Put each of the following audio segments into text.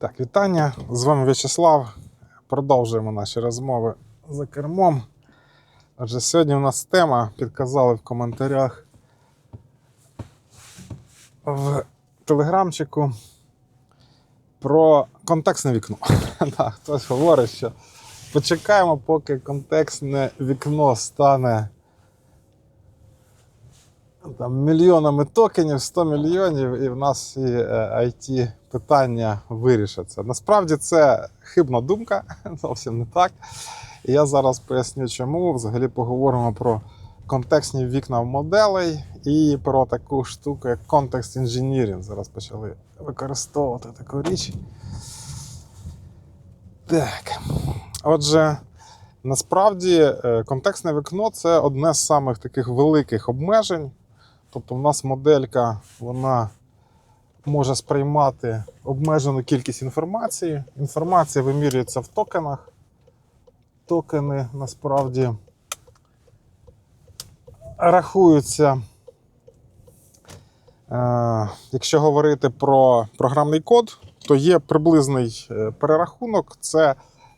Так, вітання. З вами В'ячеслав. Продовжуємо наші розмови за кермом. Отже, сьогодні у нас тема, підказали в коментарях в телеграмчику про контекстне вікно. Так, хтось говорить, що почекаємо, поки контекстне вікно стане там, мільйонами токенів, 100 мільйонів, і в нас всі it питання вирішаться. Насправді це хибна думка, зовсім не так. Я зараз поясню, чому. Взагалі поговоримо про контекстні вікна моделей і про таку штуку, як контекст інженірінг. Зараз почали використовувати таку річ. Так. Отже, насправді е, контекстне вікно це одне з самих таких великих обмежень. Тобто, в нас моделька вона може сприймати обмежену кількість інформації. Інформація вимірюється в токенах. Токени насправді рахуються. Е, якщо говорити про програмний код, то є приблизний е, перерахунок це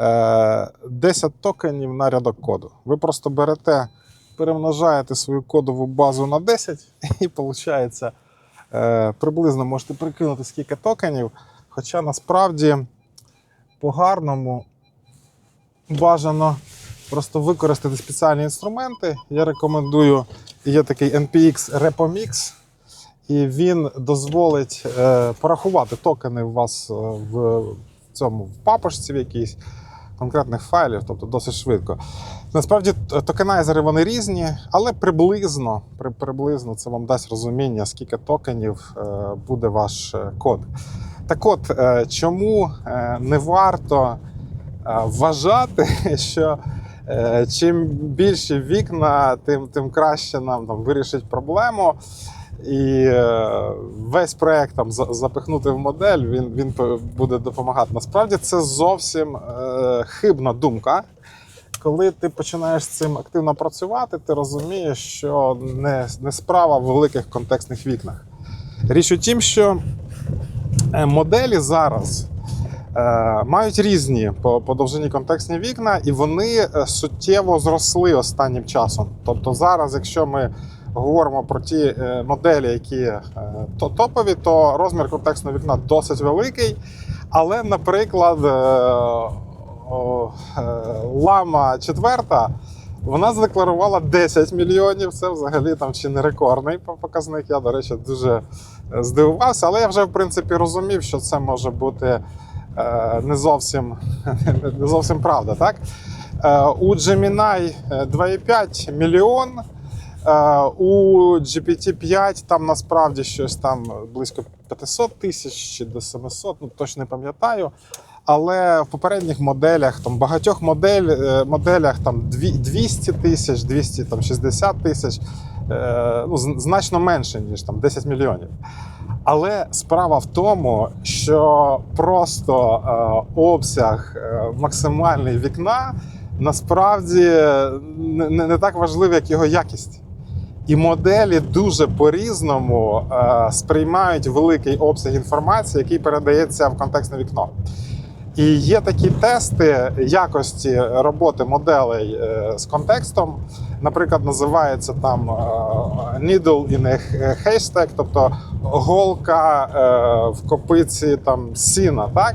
е, 10 токенів на рядок коду. Ви просто берете, перемножаєте свою кодову базу на 10 і виходить е, приблизно можете прикинути скільки токенів. Хоча насправді по-гарному бажано просто використати спеціальні інструменти. Я рекомендую, є такий NPX RepoMix, і він дозволить е, порахувати токени у вас е, в цьому в папочці в якійсь конкретних файлів, тобто досить швидко. Насправді токенайзери вони різні, але приблизно, при, приблизно це вам дасть розуміння, скільки токенів е, буде ваш е, код. Так от, е, чому не варто вважати, що чим більше вікна, тим, тим краще нам там, вирішить проблему. І е, весь проект там запихнути в модель, він, він буде допомагати. Насправді це зовсім е, хибна думка. Коли ти починаєш з цим активно працювати, ти розумієш, що не, не справа в великих контекстних вікнах. Річ у тім, що е, моделі зараз мають різні по, по довжині контекстні вікна, і вони суттєво зросли останнім часом. Тобто, зараз, якщо ми говоримо про ті е, моделі, які е, то топові, то розмір контекстного вікна досить великий. Але, наприклад, е, лама четверта. Вона задекларувала 10 мільйонів. Це взагалі там чи не рекордний показник. Я, до речі, дуже здивувався, але я вже в принципі розумів, що це може бути не зовсім, не зовсім правда. Так? У Gemini 2,5 мільйон. Е, У GPT-5 там насправді щось там близько 500 тисяч чи до 700, ну точно не пам'ятаю. Але в попередніх моделях, там багатьох модель, е, моделях там дві- 200 тисяч, 260 тисяч, е, ну, значно менше, ніж там 10 мільйонів. Але справа в тому, що просто е, обсяг е, максимальний вікна насправді не, не так важливий, як його якість. І моделі дуже по-різному е, сприймають великий обсяг інформації, який передається в контекстне вікно. І є такі тести якості роботи моделей е, з контекстом. Наприклад, називається там е, needle in a haystack, тобто голка в копиці там сіна. Так?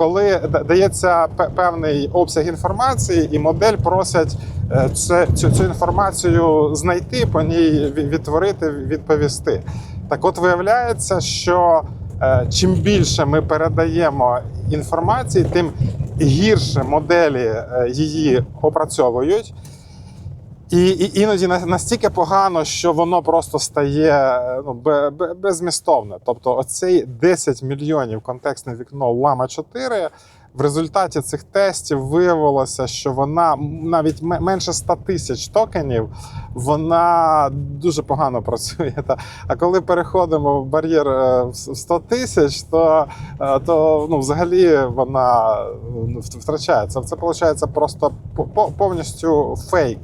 Коли да- дається пе- певний обсяг інформації, і модель просять е, це, цю, цю інформацію знайти, по ній відтворити, відповісти. Так от виявляється, що е, чим більше ми передаємо інформації, тим гірше моделі е, її опрацьовують. І, і іноді на- настільки погано, що воно просто стає ну, бе- бе- Тобто, оцей 10 мільйонів контекстне вікно Лама 4 в результаті цих тестів виявилося, що вона навіть менше 100 тисяч токенів, вона дуже погано працює. А коли переходимо в бар'єр е, в 100 тисяч, то, е, то ну, взагалі вона ну, вт- втрачає. Це, це виходить просто по- по- повністю фейк.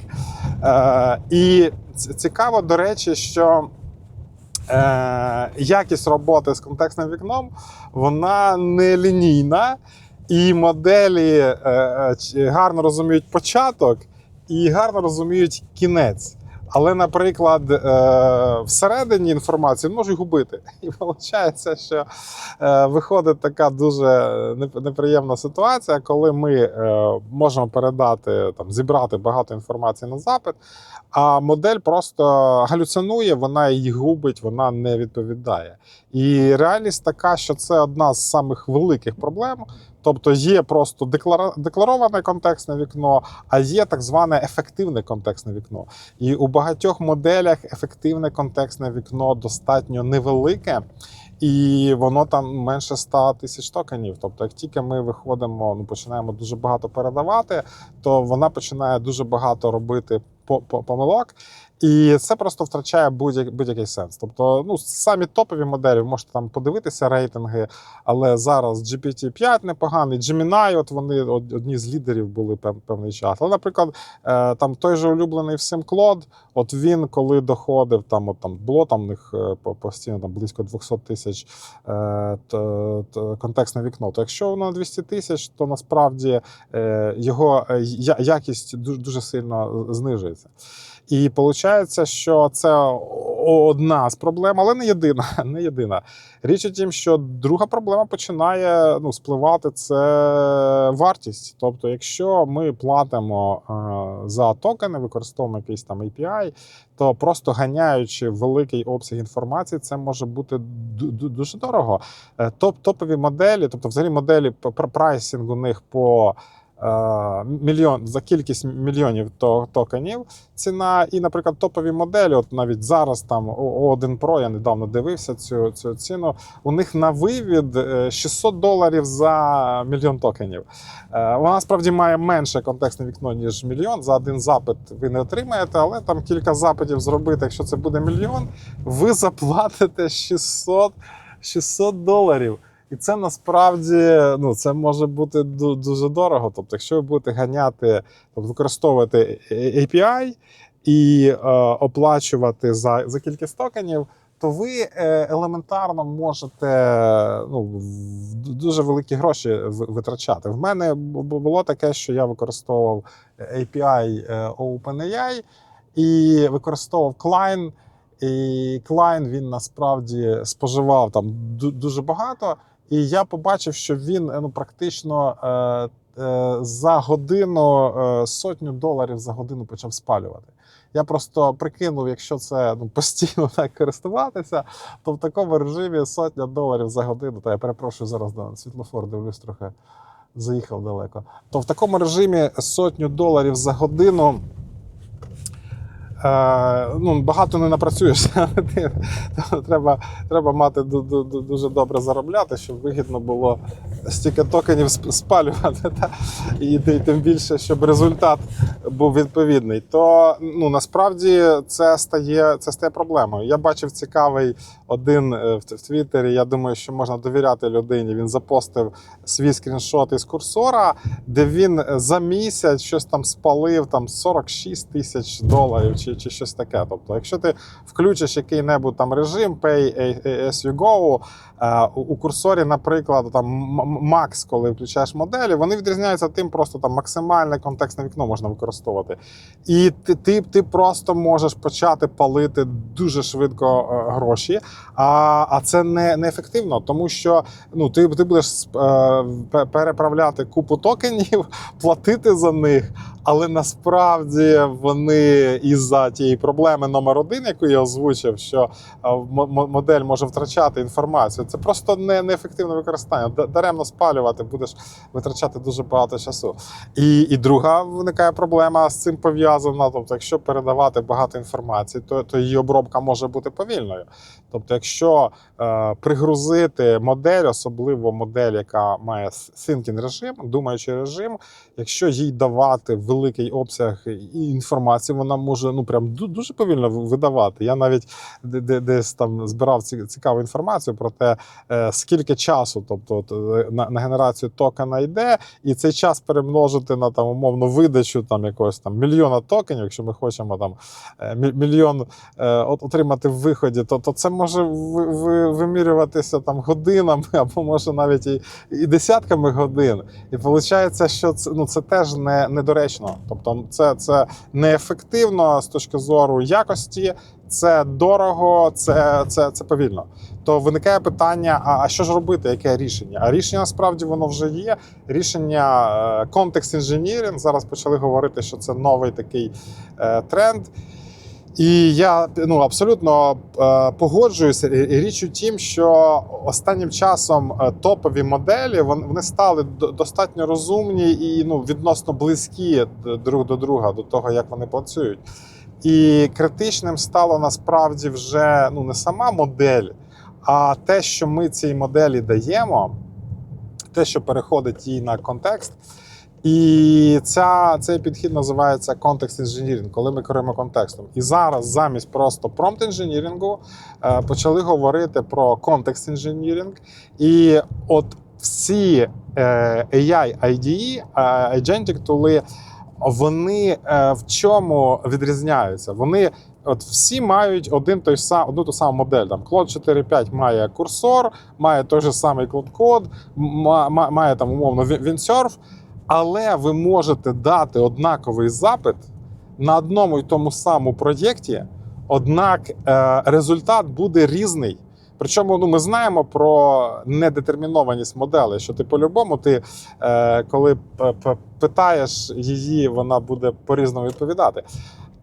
Е, і цікаво, до речі, що е, якість роботи з контекстним вікном вона не лінійна, і моделі е, е, гарно розуміють початок і гарно розуміють кінець. Але, наприклад, е, всередині інформації можуть губити. І виходить, що виходить така дуже неприємна ситуація, коли ми можемо передати там, зібрати багато інформації на запит, а модель просто галюцинує, вона її губить, вона не відповідає. І реальність така, що це одна з самих великих проблем. Тобто є просто деклароване контекстне вікно, а є так зване ефективне контекстне вікно. І у багатьох моделях ефективне контекстне вікно достатньо невелике. І воно там менше 100 тисяч токенів. Тобто, як тільки ми виходимо, ну починаємо дуже багато передавати, то вона починає дуже багато робити по- по- помилок. І це просто втрачає будь-який сенс. Тобто, ну самі топові моделі, можете там подивитися рейтинги, але зараз GPT-5 непоганий, Gemini, от вони одні з лідерів були певний час. Але, наприклад, е, там той же улюблений всім Клод, от він коли доходив, там от там було там в них е, постійно там близько 200 тисяч е, контекстне вікно. То якщо воно 200 тисяч, то насправді його якість дуже сильно знижується. І виходить, що це одна з проблем, але не єдина. Не єдина. Річ у тім, що друга проблема починає ну, спливати це вартість. Тобто, якщо ми платимо е, за токени, використовуємо якийсь там API, то просто ганяючи великий обсяг інформації, це може бути ду- ду- дуже дорого. Е, Топ топові моделі, тобто, взагалі моделі п- пр- них по. Е, Мільйон за кількість мільйонів токенів ціна, і, наприклад, топові моделі, от навіть зараз там O1 Pro, я недавно дивився цю, цю ціну. У них на вивід е, 600 доларів за мільйон токенів. Е, Вона справді має менше контекстне вікно, ніж мільйон. За один запит ви не отримаєте, але там кілька запитів зробити. Якщо це буде мільйон, ви заплатите 600, 600 доларів. І це насправді ну, це може бути дуже дорого. Тобто, якщо ви будете ганяти, тобто використовувати API і е, оплачувати за, за кількість токенів, то ви е, елементарно можете ну, дуже великі гроші витрачати. В мене бу- бу- було таке, що я використовував API е, OpenAI і використовував Klein. І Klein він насправді споживав там дуже багато. І я побачив, що він е, ну, практично е, е, за годину е, сотню доларів за годину почав спалювати. Я просто прикинув, якщо це ну, постійно так користуватися, то в такому режимі сотня доларів за годину. Та я перепрошую зараз на світлофор, дивлюсь трохи заїхав далеко. То в такому режимі сотню доларів за годину. Е, ну, багато не напрацюєш. Треба, треба мати ду- ду- ду- дуже добре заробляти, щоб вигідно було стільки токенів спалювати. Та? І ти- тим більше, щоб результат був відповідний. То ну, насправді це стає, це стає проблемою. Я бачив цікавий один е, в, Твіттері. Я думаю, що можна довіряти людині. Він запостив свій скріншот із курсора, де він за місяць щось там спалив там 46 тисяч доларів чи, чи щось таке. Тобто, якщо ти включиш який-небудь там режим Pay as you go, е, у курсорі, наприклад, там м- Max, коли включаєш моделі, вони відрізняються тим, просто там максимальне контекстне вікно можна використовувати. І ти, ти, ти просто можеш почати палити дуже швидко е, гроші. А, а це не, неефективно, тому що ну, ти, ти будеш е, переправляти купу токенів, платити за них. Але насправді вони із-за тієї проблеми номер один, яку я озвучив, що е, модель може втрачати інформацію. Це просто не, неефективне використання. Даремно спалювати, будеш витрачати дуже багато часу. І, і друга виникає проблема з цим пов'язана. Тобто, якщо передавати багато інформації, то, то її обробка може бути повільною. Тобто, якщо е, пригрузити модель, особливо модель, яка має thinking режим, думаючий режим, якщо їй давати великий обсяг інформації, вона може ну прям дуже повільно видавати. Я навіть де- де- десь там збирав цікаву інформацію про те, е, скільки часу, тобто е, на, на генерацію токена йде, і цей час перемножити на там умовно видачу там якогось там мільйона токенів, якщо ми хочемо там е, мільйон е, отримати в виході, то, то це може ви, ви, вимірюватися там годинами або може навіть і, і десятками годин. І виходить, що це, ну, це теж не, недоречно. Тобто, це, це неефективно з точки зору якості, це дорого, це, це, це повільно. То виникає питання: а, а що ж робити? Яке рішення? А рішення насправді воно вже є. Рішення контекст інженірінг. Зараз почали говорити, що це новий такий е, тренд. І я ну абсолютно е, погоджуюся. І річ у тім, що останнім часом е, топові моделі вони стали достатньо розумні і ну відносно близькі друг до друга, до того як вони працюють. І критичним стало насправді вже ну не сама модель, а те, що ми цій моделі даємо, те, що переходить їй на контекст. І ця, цей підхід називається контекст інженірінг, коли ми керуємо контекстом. І зараз замість просто промпт інженірингу е, почали говорити про контекст інженірінг. І от всі е, AI IDE, е, agentic тули, вони в чому відрізняються? Вони от всі мають один той сам, одну ту саму модель. Там Claude 4.5 має курсор, має той же самий Claude Code, ма- ма- має там умовно Win- Windsurf, але ви можете дати однаковий запит на одному і тому самому проєкті, однак е, результат буде різний. Причому ну, ми знаємо про недетермінованість моделей, що ти по-любому, ти е, коли питаєш її, вона буде по-різному відповідати.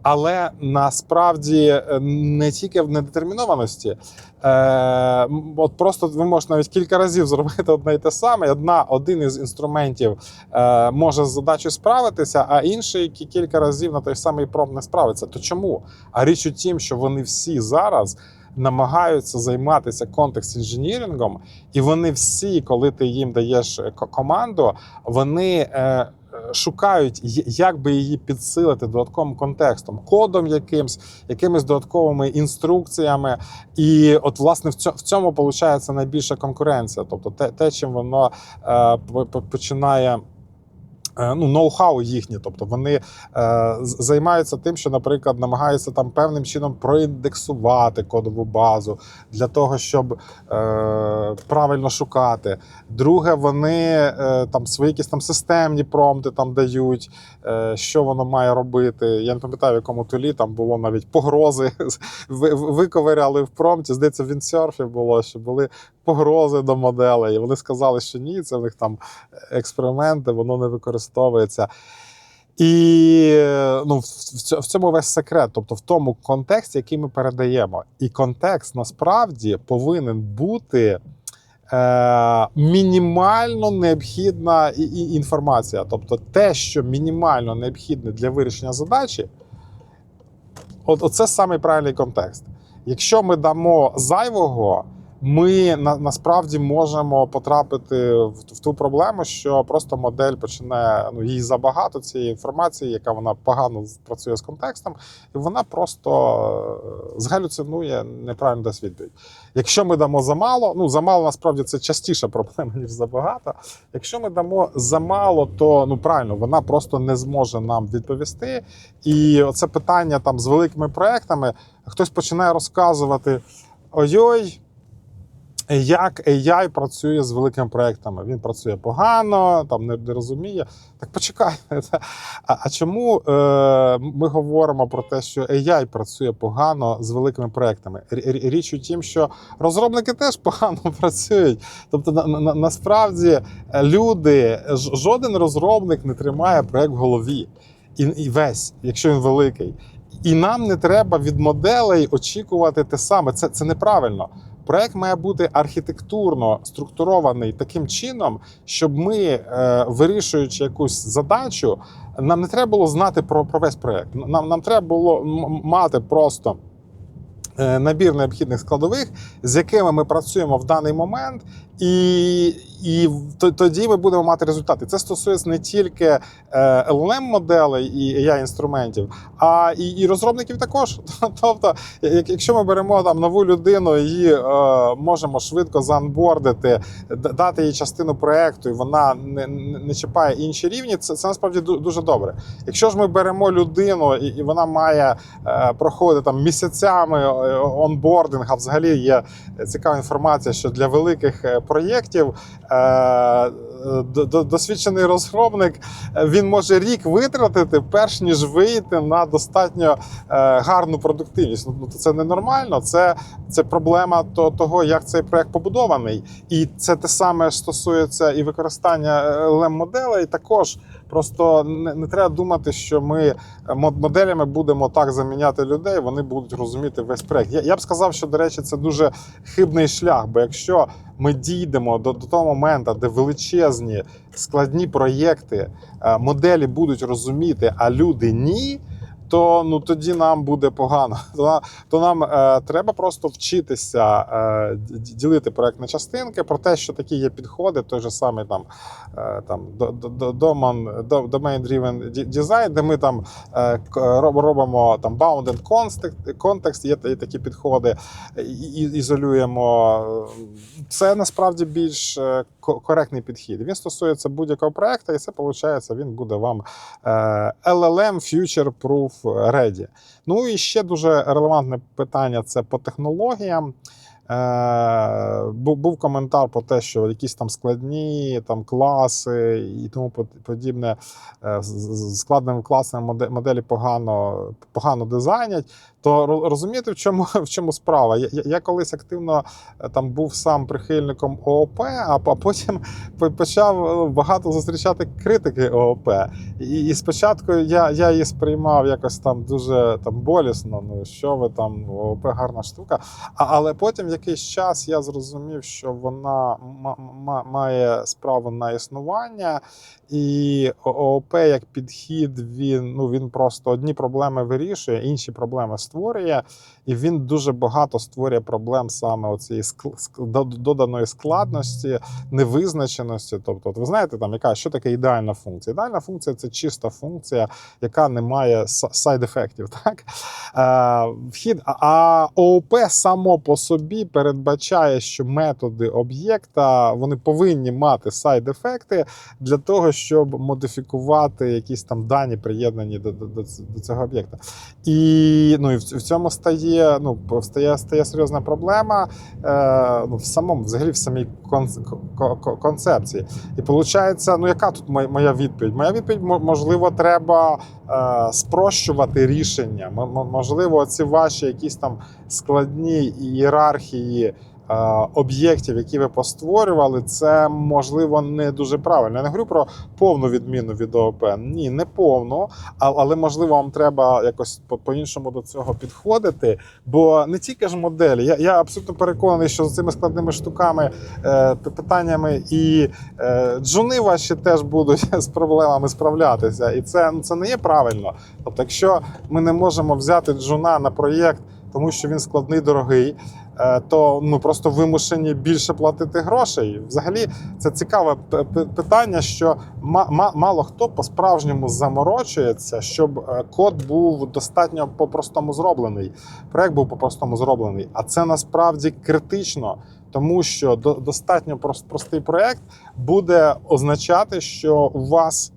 Але насправді е, не тільки в недетермінованості. Е, от просто ви можете навіть кілька разів зробити одне і те саме. Одна, один із інструментів е, може з задачею справитися, а інший кі- кілька разів на той самий промпт не справиться. То чому? А річ у тім, що вони всі зараз намагаються займатися контекст інженірингом, і вони всі, коли ти їм даєш е, команду, вони. Шукають, як би її підсилити додатковим контекстом, кодом якимсь, якимись додатковими інструкціями. І от, власне, в цьому, в цьому виходить найбільша конкуренція. Тобто, те, те чим воно е, по- по- починає. Е, Ну, ноу-хау їхнє, тобто вони е, займаються тим, що, наприклад, намагаються там певним чином проіндексувати кодову базу для того, щоб е, правильно шукати. Друге, вони е, там свої якісь там системні промпти там дають, е, що воно має робити. Я не пам'ятаю, в якому тулі там було навіть погрози. Ви- Виковиряли в промпті. Здається, в Windsurf було, що були погрози до моделей. І вони сказали, що ні, це в них там експерименти, воно не використовується. І ну, в, в цьо- в цьому весь секрет, тобто в тому контексті, який ми передаємо. І контекст насправді повинен бути е, мінімально необхідна інформація. Тобто те, що мінімально необхідне для вирішення задачі, от, оце самий правильний контекст. Якщо ми дамо зайвого, ми на, насправді можемо потрапити в, в ту проблему, що просто модель починає ну їй забагато цієї інформації, яка вона погано працює з контекстом, і вона просто е, згалюцинує неправильно дасть відповідь. Якщо ми дамо замало, ну замало насправді це частіша проблема ніж забагато. Якщо ми дамо замало, то ну правильно вона просто не зможе нам відповісти. І оце питання там з великими проектами. Хтось починає розказувати: ой-ой, як AI працює з великими проектами. Він працює погано, там не, не розуміє. Так почекай. А, а чому е, ми говоримо про те, що AI працює погано з великими проектами? Рі- рі- Річ у тім, що розробники теж погано працюють. Тобто, на, на, насправді е, люди, жоден розробник не тримає проект в голові. І, і весь, якщо він великий. І нам не треба від моделей очікувати те саме. Це, це неправильно. Проект має бути архітектурно структурований таким чином, щоб ми, е, вирішуючи якусь задачу, нам не треба було знати про, про весь проект. Нам, нам треба було мати просто е, набір необхідних складових, з якими ми працюємо в даний момент, І, і тоді ми будемо мати результати. Це стосується не тільки е, LLM моделей і ai інструментів, а і, і розробників також. Тобто, якщо ми беремо там нову людину, її е, можемо швидко заанбордити, дати їй частину проекту, і вона не, не чіпає інші рівні, це, це насправді дуже добре. Якщо ж ми беремо людину, і, і вона має е, проходити там місяцями е, онбординг, а взагалі є цікава інформація, що для великих е, проєктів е, досвідчений розробник е, він може рік витратити, перш ніж вийти на достатньо е, гарну продуктивність. Ну це ненормально. Це, це проблема того, як цей проект побудований. І це те саме стосується і використання lem моделей також. Просто не, не треба думати, що ми е, моделями будемо так заміняти людей, вони будуть розуміти весь проект. Я, я б сказав, що до речі, це дуже хибний шлях. Бо якщо ми дійдемо до, до того моменту, де величезні складні проєкти е, моделі будуть розуміти, а люди ні. То ну тоді нам буде погано. То, то нам е, треба просто вчитися е, ділити проект на частинки про те, що такі є підходи, той же самий там, е, там domain driven design, де ми там е, робимо там bounded context, context, є, є такі підходи, і- ізолюємо. Це насправді більш е, коректний підхід. Він стосується будь-якого проекту, і це виходить, він буде вам е, LLM Future Proof Ready. Ну і ще дуже релевантне питання це по технологіям. Е, був, коментар про те, що якісь там складні там класи і тому подібне е, з складними класами моделі погано, погано дизайнять. То ро- розумієте, в чому, в чому справа? Я, я- колись активно е, там був сам прихильником ООП, а по- потім почав е, багато зустрічати критики ООП. І, і спочатку я, я її сприймав якось там дуже там болісно. Ну що ви там, ООП гарна штука. А, але потім якийсь час я зрозумів, що вона ма- ма- має справу на існування, і ООП як підхід, він ну він просто одні проблеми вирішує, інші проблеми створює, і він дуже багато створює проблем саме оцієї доданої складності, невизначеності. Тобто, ви знаєте, там яка що таке ідеальна функція? Ідеальна функція це чиста функція, яка не має сайд-ефектів. Так е, вхід, а- ООП само по собі передбачає, що методи об'єкта вони повинні мати сайд-ефекти для того, щоб модифікувати якісь там дані, приєднані до, до, до цього об'єкта. І ну і в, цьому стає ну стає, стає серйозна проблема е, ну, в самому взагалі в самій кон, ко- ко- концепції. І виходить, ну яка тут моя, відповідь? Моя відповідь мо- можливо, треба е, спрощувати рішення. Можливо, ці ваші якісь там складні ієрархії. Е, Об'єктів, які ви постворювали, це можливо не дуже правильно. Я не говорю про повну відміну від ООП. Ні, не повну, але можливо вам треба якось по- по-іншому до цього підходити. Бо не тільки ж моделі. Я, я абсолютно переконаний, що з цими складними штуками, е, питаннями і е, джуни ваші теж будуть з проблемами справлятися. І це, ну, це не є правильно. Тобто, якщо ми не можемо взяти джуна на проєкт, тому що він складний, дорогий. Е, То ми просто вимушені більше платити грошей. Взагалі, це цікаве питання, що ма- ма- мало хто по-справжньому заморочується, щоб е, код був достатньо по-простому зроблений. Проект був по-простому зроблений. А це насправді критично, тому що до- достатньо прос- простий проект буде означати, що у вас.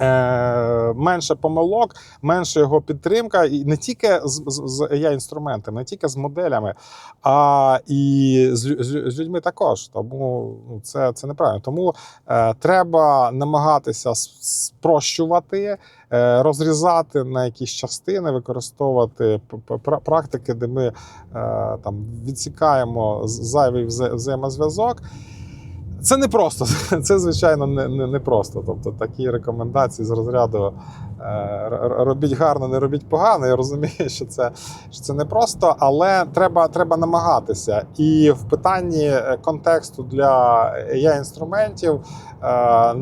Е, менше помилок, менше його підтримка, і не тільки з, з, з ai інструментами, не тільки з моделями, а і з, з, з людьми також. Тому ну, це, це неправильно. Тому е, треба намагатися спрощувати, е, розрізати на якісь частини, використовувати практики, де ми е, там відсікаємо зайвий вза- взаємозв'язок. Це не просто, це звичайно не, не, не просто. Тобто такі рекомендації з розряду робіть гарно, не робіть погано. Я розумію, що це, що це не просто, але треба, треба намагатися. І в питанні е, контексту для ai інструментів е,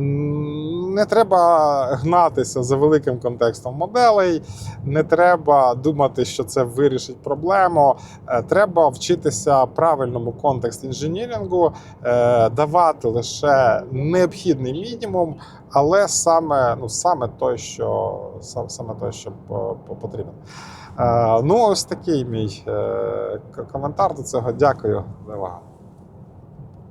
не треба гнатися за великим контекстом моделей, не треба думати, що це вирішить проблему. Е, Треба вчитися правильному контекст інженірінгу, е, давати лише необхідний мінімум, але саме, ну, саме той, що саме той, що по- по- потрібен. Е, Ну, ось такий мій е, коментар до цього. Дякую за увагу.